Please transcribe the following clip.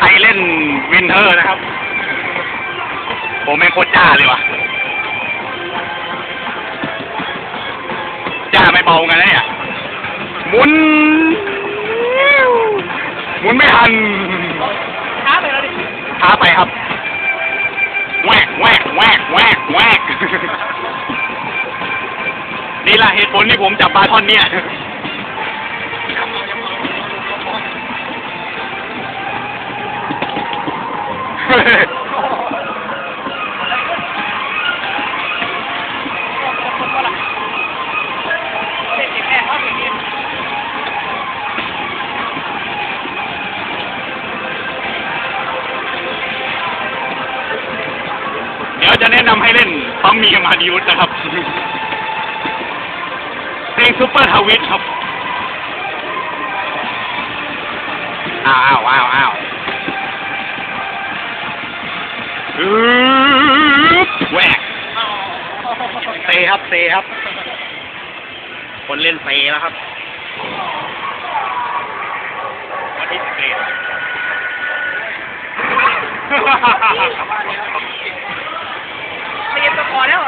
ใครเล่นวินเทอร์นะครับ ผมเป็นโคตรจ้าเลยว่ะ จ้าไม่เบากันนะเนี่ยหมุนหมุนไม่ทันช้าไปแล้วดิช้าไปครับแวกแวกแวกแวกแวกนี่แหละเหตุผลที่ผมจับปลาท่อนเนี่ย เดี๋ยวจะแนะนำให้เล่นปั๊มมีกับมาดิวุฒนะครับ เพลงซูเปอร์ทวิตครับ อ้าวอ้าวอ้าว แหวกเซครับเซครับ คนเล่นเซแล้วครับวันที่สิบเอ็ดเรียนก็พอแล้ว